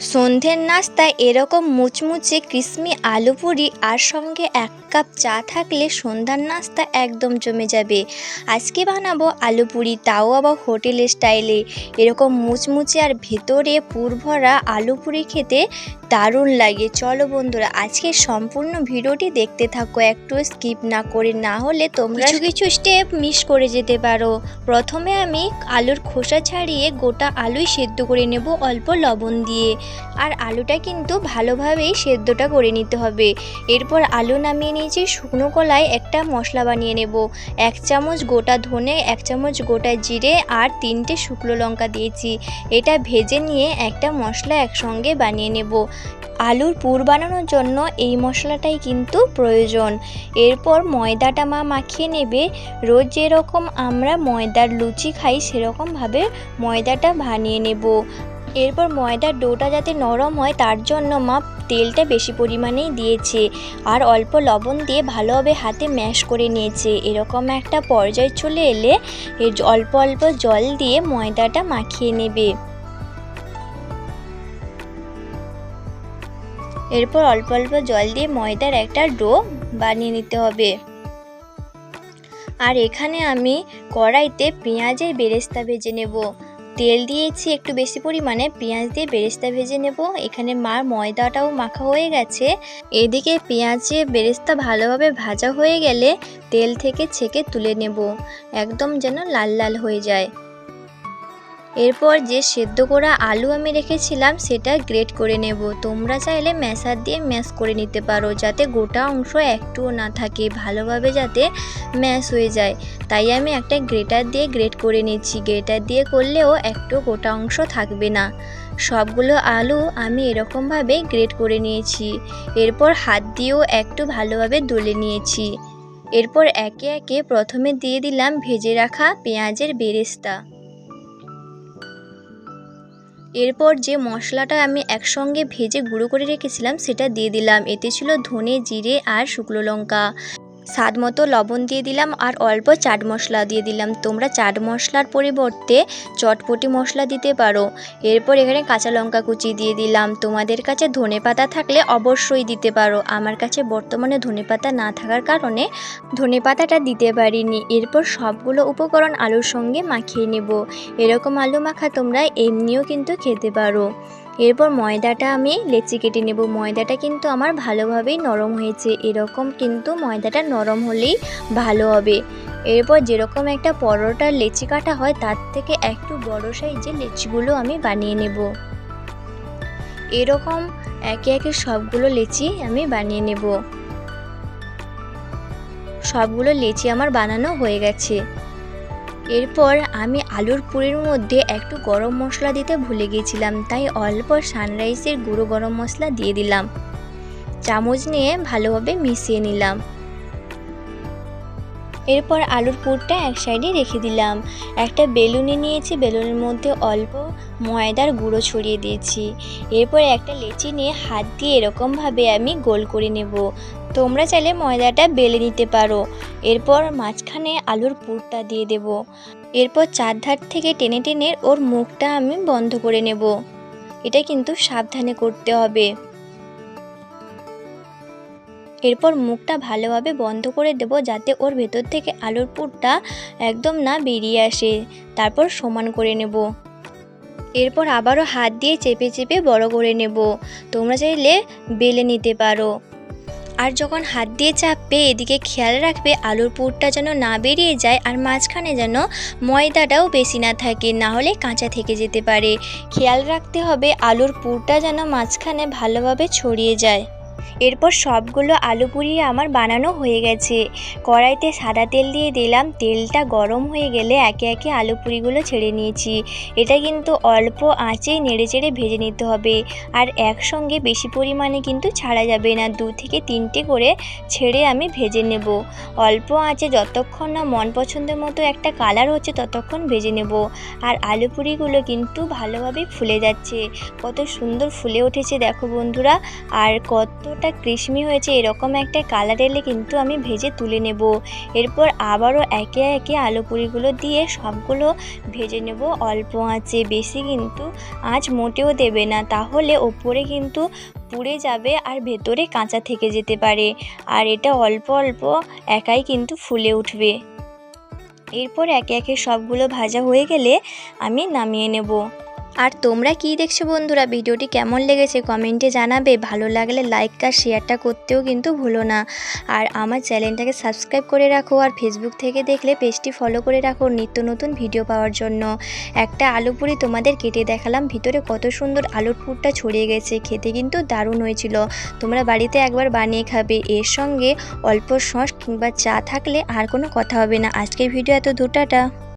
সন্ধ্যের নাস্তায় এরকম মুচমুচে ক্রিসমি আলু পুরি আর সঙ্গে এক কাপ চা থাকলে সন্ধ্যার নাস্তা একদম জমে যাবে। আজকে বানাবো আলু পুরি তাও আবার হোটেল স্টাইলে। এরকম মুচমুচে আর ভেতরে পুর ভরা আলু পুরি খেতে দারুণ লাগে। চলো বন্ধুরা আজকে সম্পূর্ণ ভিডিওটি দেখতে থাকো। একটু স্কিপ না করে না হলে তোমরা কিছু কিছু স্টেপ মিস করে যেতে পারো। প্রথমে আমি আলুর খোসা ছাড়িয়ে গোটা আলুই সেদ্ধ করে নেব অল্প লবণ দিয়ে। আর আলুটা কিন্তু ভালোভাবেই সেদ্ধটা করে নিতে হবে। এরপর আলু নামিয়ে নিয়েছি শুকনো কলায় একটা মশলা বানিয়ে নেব। এক চামচ গোটা ধনে, এক চামচ গোটা জিরে আর তিনটে শুকনো লঙ্কা দিয়েছি। এটা ভেজে নিয়ে একটা মশলা একসঙ্গে বানিয়ে নেব। আলুর পুর বানানোর জন্য এই মশলাটাই কিন্তু প্রয়োজন। এরপর ময়দাটা মা মাখিয়ে নেবে। রোজ যেরকম আমরা ময়দার লুচি খাই, সেরকমভাবে ময়দাটা বানিয়ে নেব। এরপর ময়দার ডোটা যাতে নরম হয়, তার জন্য মা তেলটা বেশি পরিমাণেই দিয়েছে আর অল্প লবণ দিয়ে ভালোভাবে হাতে ম্যাশ করে নিয়েছে। এরকম একটা পর্যায় চলে এলে এর অল্প অল্প জল দিয়ে ময়দাটা মাখিয়ে নেবে। এরপর অল্প অল্প জল দিয়ে ময়দার একটা ডো বানিয়ে নিতে হবে। আর এখানে আমি কড়াইতে পেঁয়াজের বেরেস্তা ভেজে নেব। তেল দিয়েছি একটু বেশি পরিমাণে, পেঁয়াজ দিয়ে বেরেস্তা ভেজে নেব। এখানে মার ময়দাটাও মাখা হয়ে গেছে। এদিকে পেঁয়াজে বেরেস্তা ভালোভাবে ভাজা হয়ে গেলে তেল থেকে ছেঁকে তুলে নেব। একদম যেন লাল লাল হয়ে যায়। এরপর যে সেদ্ধ করা আলু আমি রেখেছিলাম, সেটা গ্রেট করে নেব। তোমরা চাইলে ম্যাশার দিয়ে ম্যাশ করে নিতে পারো, যাতে গোটা অংশ একটুও না থাকে, ভালোভাবে যাতে ম্যাশ হয়ে যায়। তাই আমি একটা গ্রেটার দিয়ে গ্রেট করে নিচ্ছি। গ্রেটার দিয়ে করলেও একটু গোটা অংশ থাকবে না। সবগুলো আলু আমি এরকমভাবে গ্রেট করে নিয়েছি। এরপর হাত দিয়েও একটু ভালোভাবে দলে নিয়েছি। এরপর একে একে প্রথমে দিয়ে দিলাম ভেজে রাখা পেঁয়াজের বেরেস্তা। এরপর যে মশলাটা আমি একসঙ্গে ভেজে গুঁড়ো করে রেখেছিলাম, সেটা দিয়ে দিলাম। এতে ছিল ধনে, জিরে আর শুকনো লঙ্কা। স্বাদ মতো লবণ দিয়ে দিলাম আর অল্প চাট মশলা দিয়ে দিলাম। তোমরা চাট মশলার পরিবর্তে চটপটি মশলা দিতে পারো। এরপর এখানে কাঁচা লঙ্কা কুচি দিয়ে দিলাম। তোমাদের কাছে ধনে পাতা থাকলে অবশ্যই দিতে পারো। আমার কাছে বর্তমানে ধনে পাতা না থাকার কারণে ধনে পাতাটা দিতে পারিনি। এরপর সবগুলো উপকরণ আলুর সঙ্গে মাখিয়ে নেব। এরকম আলু মাখা তোমরা এমনিও কিন্তু খেতে পারো। এরপর ময়দাটা আমি লেচি কেটে নেব। ময়দাটা কিন্তু আমার ভালোভাবেই নরম হয়েছে। এরকম কিন্তু ময়দাটা নরম হলেই ভালো হবে। এরপর যেরকম একটা পরোটার লেচি কাটা হয়, তার থেকে একটু বড় সাইজের লেচিগুলো আমি বানিয়ে নেব। এরকম একে একে সবগুলো লেচি আমি বানিয়ে নেব। সবগুলো লেচি আমার বানানো হয়ে গেছে। এরপর আমি আলুর পুরের মধ্যে একটু গরম মশলা দিতে ভুলে গিয়েছিলাম তাই অল্প সানরাইসের গুঁড়ো গরম মশলা দিয়ে দিলাম। চামচ নিয়ে ভালোভাবে মিশিয়ে নিলাম। এরপর আলুর পুরটা এক সাইডে রেখে দিলাম। একটা বেলুনে নিয়েছি, বেলুনের মধ্যে অল্প ময়দার গুঁড়ো ছড়িয়ে দিয়েছি। এরপর একটা লেচি নিয়ে হাত দিয়ে এরকমভাবে আমি গোল করে নেব। তোমরা চাইলে ময়দাটা বেলে নিতে পারো। এরপর মাঝখানে আলুর পুরটা দিয়ে দেব। এরপর চারধার থেকে টেনে টেনে ওর মুখটা আমি বন্ধ করে নেব। এটা কিন্তু সাবধানে করতে হবে। এরপর মুখটা ভালোভাবে বন্ধ করে দেব যাতে ওর ভেতর থেকে আলুর পুরটা একদম না বেরিয়ে আসে। তারপর সমান করে নেব। এরপর আবারও হাত দিয়ে চেপে চেপে বড় করে নেব। তোমরা চাইলে বেলে নিতে পারো। আর যখন হাত দিয়ে চাপবে, এদিকে খেয়াল রাখবে আলুর পুরটা যেন না বেরিয়ে যায় আর মাঝখানে যেন ময়দাটাও বেশি না থাকে, না হলে কাঁচা থেকে যেতে পারে। খেয়াল রাখতে হবে আলুর পুরটা যেন মাঝখানে ভালোভাবে ছড়িয়ে যায়। এরপর সবগুলো আলু পুড়িয়ে আমার বানানো হয়ে গেছে। কড়াইতে সাদা তেল দিয়ে দিলাম। তেলটা গরম হয়ে গেলে একে একে আলু পুরিগুলো ছেড়ে নিয়েছি। এটা কিন্তু অল্প আঁচেই নেড়ে চেড়ে ভেজে নিতে হবে। আর একসঙ্গে বেশি পরিমাণে কিন্তু ছাড়া যাবে না। দু থেকে তিনটে করে ছেড়ে আমি ভেজে নেব। অল্প আঁচে যতক্ষণ না মন পছন্দের মতো একটা কালার হচ্ছে ততক্ষণ ভেজে নেব। আর আলু পুরিগুলো কিন্তু ভালোভাবে ফুলে যাচ্ছে। কত সুন্দর ফুলে উঠেছে, দেখো বন্ধুরা। আর কতটা কতটা ক্রিসমি হয়েছে, এরকম একটা কালার এলে কিন্তু আমি ভেজে তুলে নেব। এরপর আবারও একে একে আলু পুরিগুলো দিয়ে সবগুলো ভেজে নেব অল্প আঁচে। বেশি কিন্তু আঁচ মোটেও দেবে না, তাহলে ওপরে কিন্তু পুড়ে যাবে আর ভেতরে কাঁচা থেকে যেতে পারে। আর এটা অল্প অল্প একাই কিন্তু ফুলে উঠবে। এরপর একে একে সবগুলো ভাজা হয়ে গেলে আমি নামিয়ে নেব। আর তোমরা কি দেখছ বন্ধুরা? ভিডিওটি কেমন লেগেছে কমেন্টে জানাবে। ভালো লাগলে লাইক আর শেয়ারটা করতেও কিন্তু ভুলো না। আর আমার চ্যানেলটাকে সাবস্ক্রাইব করে রাখো আর ফেসবুক থেকে দেখলে পেজটি ফলো করে রাখো নিত্য নতুন ভিডিও পাওয়ার জন্য। একটা আলু পুরি তোমাদের কেটে দেখালাম, ভিতরে কত সুন্দর আলুর পুরটা ছড়িয়ে গেছে, খেতে কিন্তু দারুণ হয়েছিল। তোমরা বাড়িতে একবার বানিয়ে খাবে, এর সঙ্গে অল্প সস কিংবা চা থাকলে আর কোনো কথা হবে না। আজকের ভিডিও এত দুটাটা